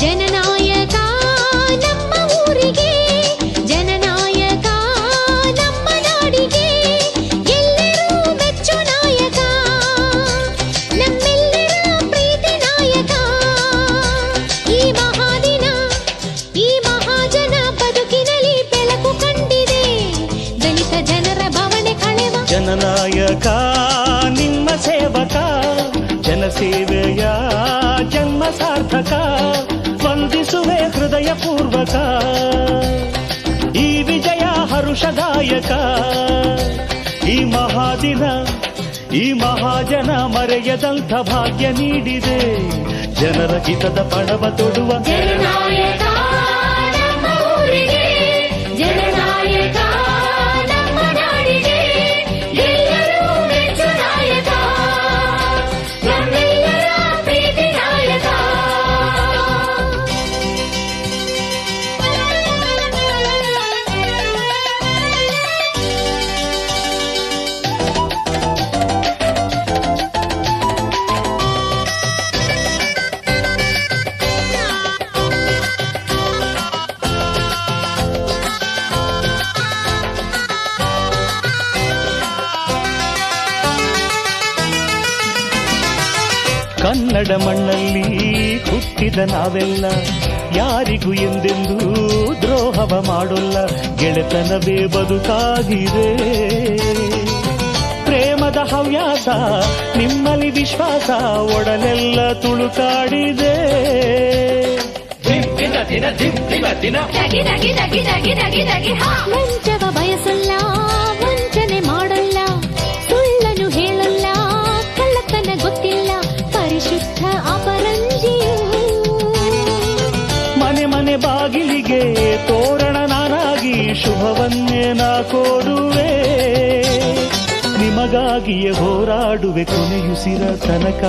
ಜನನಾಯಕ ನಮ್ಮ ಊರಿಗೆ ಜನನಾಯಕ ನಮ್ಮ ನಾಡಿಗೆ ಎಲ್ಲರೂ ಮೆಚ್ಚು ನಾಯಕ ನಮ್ಮೆಲ್ಲರ ಪ್ರೀತಿ ನಾಯಕ ಈ ಮಹಾದಿನ ಈ ಮಹಾಜನ ಬದುಕಿನಲ್ಲಿ ಬೆಳಕು ಕಂಡಿದೆ ದಲಿತ ಜನರ ಭವನೆ ಕಳೆವ ಜನನಾಯಕ ನಿಮ್ಮ ಸೇವಕ ಜನಸೇವೆಯ ಜನ್ಮ ಸಾರ್ಥಕ ವಂದಿಸುವೆ ಹೃದಯ ಪೂರ್ವಕ ಈ ವಿಜಯ ಹರುಷದಾಯಕ, ಈ ಮಹಾದಿನ, ಈ ಮಹಾಜನ ಮರೆಯದಂಥ ಭಾಗ್ಯ ನೀಡಿದೆ. ಜನರ ಹಿತದ ಪಣವ ತೊಡುವ ಕನ್ನಡ ಮಣ್ಣಲ್ಲಿ ಹುಟ್ಟಿದ ನಾವೆಲ್ಲ ಯಾರಿಗೂ ಎಂದೆಂದೂ ದ್ರೋಹವ ಮಾಡೋಲ್ಲ. ಗೆಳೆತನವೇ ಬದುಕಾಗಿದೆ. ಪ್ರೇಮದ ಹವ್ಯಾಸ ನಿಮ್ಮಲ್ಲಿ ವಿಶ್ವಾಸ ಒಡಲೆಲ್ಲ ತುಳುಕಾಡಿದೆ. ದಿನ ದಿನ. ದಿನ ದಗಿ ಬಾಗಿಲಿಗೆ ತೋರಣ ನಾನಾಗಿ ಶುಭವನ್ನೇ ನಾ ಕೋರುವೆ ನಿಮಗಾಗಿಯೇ ಹೋರಾಡುವೆ ಕೊನೆಯುಸಿರ ತನಕ.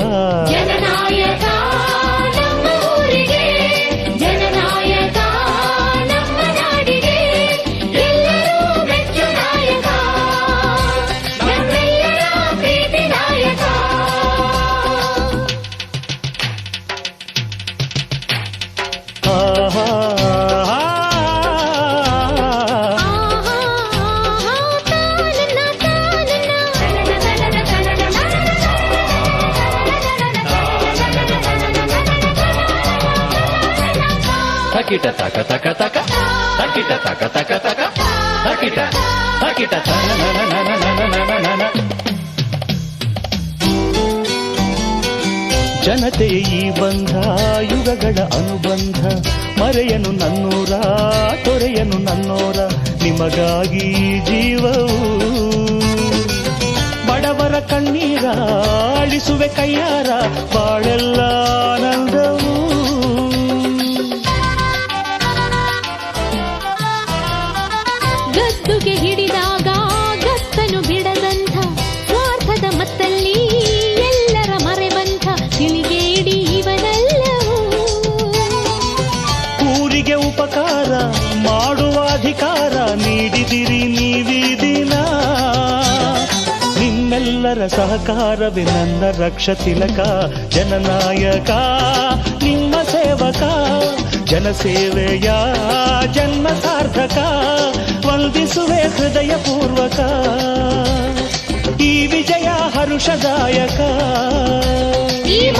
ತಕಿಟ ತಕ ತಕ ತಕ ತಕಿಟ ತಕ ತಕ ತಕ ತಕಿಟ ತಕಿಟ ಜನತೆ ಈ ಬಂಧ, ಯುಗಗಳ ಅನುಬಂಧ. ಮರೆಯನು ನನ್ನೂರ, ತೊರೆಯನು ನನ್ನೋರ. ನಿಮಗಾಗಿ ಜೀವವು. ಬಡವರ ಕಣ್ಣೀರ, ಅಳಿಸುವೆ ಕೈಯಾರ. ಬಾಳೆಲ್ಲ ಆನಂದವು ಗದ್ದುಗೆ ಹಿಡಿದಾಗ ಗತ್ತನು ಬಿಡದಂಥ ಸ್ವಾರ್ಥದ ಮತ್ತಲ್ಲಿ ಎಲ್ಲರ ಮರೆವಂಥ ತಿಳಿಗೇಡಿ ಇವನೆಲ್ಲವೂ? ಊರಿಗೆ ಉಪಕಾರ ಮಾಡುವ ಅಧಿಕಾರ ನೀಡಿದಿರಿ ನೀವಿದಿನ ನಿಮ್ಮೆಲ್ಲರ ಸಹಕಾರವೇ ನನ್ನ ರಕ್ಷ ತಿಲಕ, ಜನನಾಯಕ, ನಿಮ್ಮ ಸೇವಕ, ಜನಸೇವೆಯ ಜನ್ಮ ಸಾರ್ಥಕ. ವಂದಿಸುವೆ ಹೃದಯ ಪೂರ್ವಕ ಈ ವಿಜಯ ಹರುಷದಾಯಕ. ಈ